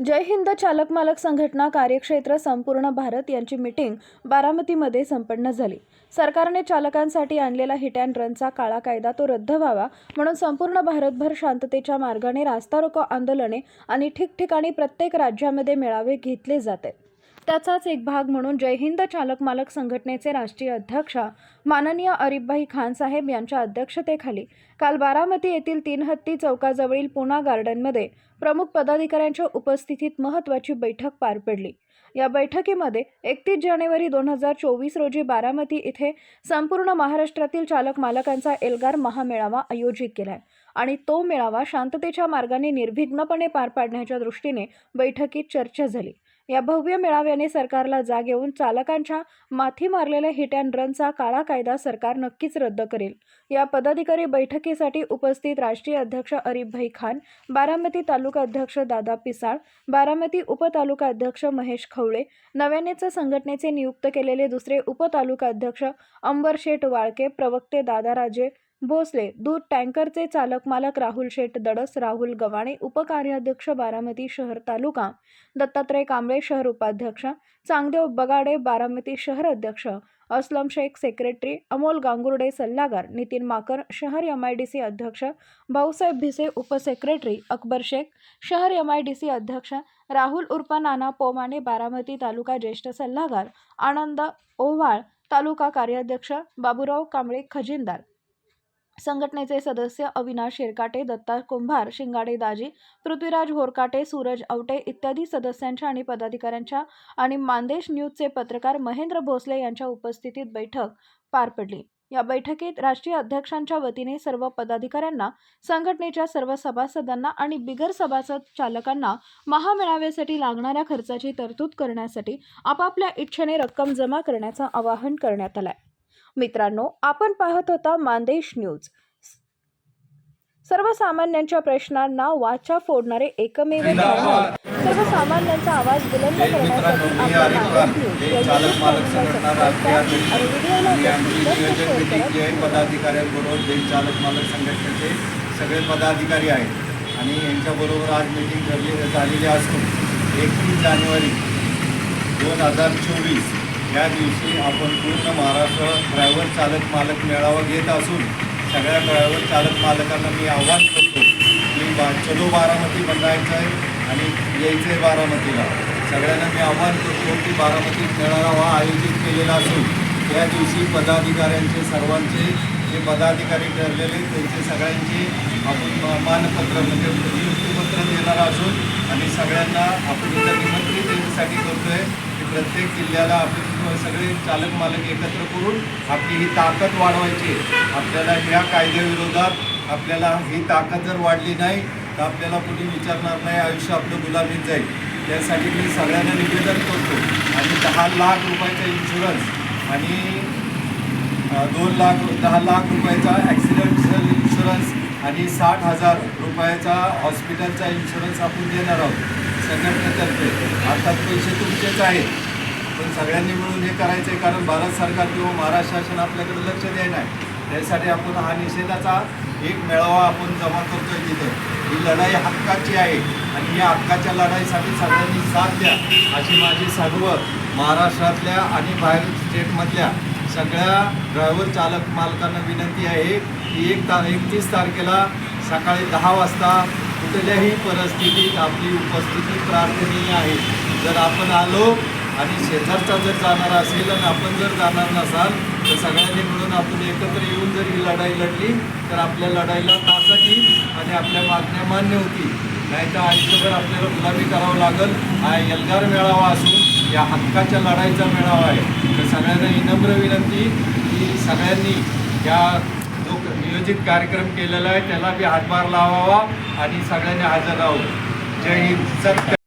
जय हिंद चालक मालक संघटना कार्यक्षेत्र संपूर्ण भारत यांची मिटिंग बारामतीमध्ये संपन्न झाली. सरकारने चालकांसाठी आणलेला हिट अँड रनचा काळा कायदा तो रद्द व्हावा म्हणून संपूर्ण भारतभर शांततेच्या मार्गाने रास्ता रोको आंदोलने आणि ठिकठिकाणी प्रत्येक राज्यामध्ये मेळावे घेतले जाते. त्याचाच एक भाग म्हणून जय हिंद चालक मालक संघटनेचे राष्ट्रीय अध्यक्ष माननीय अरिफभाई खान साहेब यांच्या अध्यक्षतेखाली काल बारामती येथील तीन हत्ती चौकाजवळील पुणा गार्डनमध्ये प्रमुख पदाधिकाऱ्यांच्या उपस्थितीत महत्त्वाची बैठक पार पडली. या बैठकीमध्ये एकतीस जानेवारी दोन हजार चोवीस रोजी बारामती इथे संपूर्ण महाराष्ट्रातील चालक मालकांचा एल्गार महामेळावा आयोजित केला आहे आणि तो मेळावा शांततेच्या मार्गाने निर्विघ्नपणे पार पाडण्याच्या दृष्टीने बैठकीत चर्चा झाली. या भव्य मेळाव्याने सरकारला जाग येऊन चालकांच्या माथी मारलेल्या हिट अँड रनचा काळा कायदा सरकार नक्कीच रद्द करेल. या पदाधिकारी बैठकीसाठी उपस्थित राष्ट्रीय अध्यक्ष अरिफभाई खान बारामती तालुका अध्यक्ष दादा पिसाळ बारामती उपतालुका अध्यक्ष महेश खवळे नव्यानेच संघटनेचे नियुक्त केलेले दुसरे उपतालुका अध्यक्ष अंबर शेठ वाळके प्रवक्ते दादाराजे भोसले दूध टँकरचे चालक मालक राहुल शेठ दडस राहुल गवाणे उपकार्याध्यक्ष बारामती शहर तालुका दत्तात्रय कांबळे शहर उपाध्यक्ष चांगदेव बगाडे बारामती शहर अध्यक्ष असलम शेख सेक्रेटरी अमोल गांगुर्डे सल्लागार नितीन माकर शहर एम आय डी सी अध्यक्ष भाऊसाहेब भिसे उपसेक्रेटरी अकबर शेख शहर एम आय डी सी अध्यक्ष राहुल उर्फ नाना पोमाने बारामती तालुका ज्येष्ठ सल्लागार आनंद ओव्हाळ तालुका कार्याध्यक्ष बाबूराव कांबळे खजिनदार. संघटनेचे सदस्य अविनाश शेरकाटे दत्ता कुंभार शिंगाडे दाजी पृथ्वीराज होरकाटे सूरज आवटे इत्यादी सदस्यांच्या आणि पदाधिकाऱ्यांच्या आणि मानदेश न्यूजचे पत्रकार महेंद्र भोसले यांच्या उपस्थितीत बैठक पार पडली. या बैठकीत राष्ट्रीय अध्यक्षांच्या वतीने सर्व पदाधिकाऱ्यांना संघटनेच्या सर्व सभासदांना आणि बिगर सभासद चालकांना महामेळाव्यासाठी लागणाऱ्या खर्चाची तरतूद करण्यासाठी आपापल्या इच्छेने रक्कम जमा करण्याचं आवाहन करण्यात आलं आहे मित्रांनो आपण पाहत होता मानदेश न्यूज. सर्वसामान्यांच्या प्रश्नांना वाचा फोडणारे एकमेव सर्वसामान्यांचा आवाज बुलंद करण्यासाठी चालक मालक जे चालक संघटनेचे सगळे पदाधिकारी आहेत. आणि यांच्याबरोबर आज मिटिंग झालेली असून एकतीस जानेवारी दोन हजार चोवीस. या दिवशी आपण पूर्ण महाराष्ट्र ड्रायव्हर चालक मालक मेळावा घेत असून सगळ्या ड्रायव्हर चालक मालकांना मी आव्हान करतो की बा चलो बारामती बनायचं आहे आणि यायचं आहे बारामतीला. सगळ्यांना मी आव्हान करतो की बारामतीत मेळावा आयोजित केलेला असून या दिवशी पदाधिकाऱ्यांचे सर्वांचे जे पदाधिकारी ठरलेले त्यांचे सगळ्यांचे आपण मानपत्र म्हणजे नियुक्तीपत्र देणार असून आणि सगळ्यांना आपण इथं निमंत्रित होतो आहे की प्रत्येक जिल्ह्याला आपण सगळे चालक मालक एकत्र करून आपली ही ताकद वाढवायची. आपल्याला ह्या कायद्याविरोधात आपल्याला ही ताकद जर वाढली नाही तर आपल्याला कुणी विचारणार नाही आयुष्य आपलं गुलामीत जाईल. त्यासाठी मी सगळ्यांना निवेदन करतो. आणि दहा लाख रुपयाचा इन्शुरन्स आणि दोन लाख दहा लाख रुपयाचा ॲक्सिडेंटल इन्शुरन्स आणि साठ हजार रुपयाचा हॉस्पिटलचा इन्शुरन्स आपण देणार आहोत. संघटनेतर्फे अर्थात पैसे तुमचेच आहेत. पण सगळ्यांनी मिळून हे करायचं आहे कारण भारत सरकार किंवा महाराष्ट्र शासन आपल्याकडे लक्ष द्यायला आहे त्यासाठी आपण हा निषेधाचा एक मेळावा आपण जमा करतोय तिथं. ही लढाई हक्काची आहे आणि या हक्काच्या लढाईसाठी सगळ्यांनी साथ द्या अशी माझी सर्व महाराष्ट्रातल्या आणि बाहेर स्टेटमधल्या सगळ्या ड्रायव्हर चालक मालकांना विनंती आहे की एक ता एकतीस तारखेला सकाळी दहा वाजता कुठल्याही परिस्थितीत आपली उपस्थिती प्रार्थनीय आहे. जर आपण आलो आणि शेजारचा जर जाणार असेल आणि आपण जर जाणार नसाल तर सगळ्यांनी मिळून आपण एकत्र येऊन जर ही लढाई लढली तर आपल्या लढाईला ताकद येईल आणि आपल्या मागण्या मान्य होतील नाही तर आयुष्यभर आपल्याला गुलामी करावं लागेल. हा एल्गार मेळावा असून या हक्काच्या लढाईचा मेळावा आहे. तर सगळ्यांना विनम्र विनंती की सगळ्यांनी या जो नियोजित कार्यक्रम केलेला आहे त्याला बी हातभार लावावा आणि सगळ्यांनी हजर राहावं. जय हिंद. सत्य.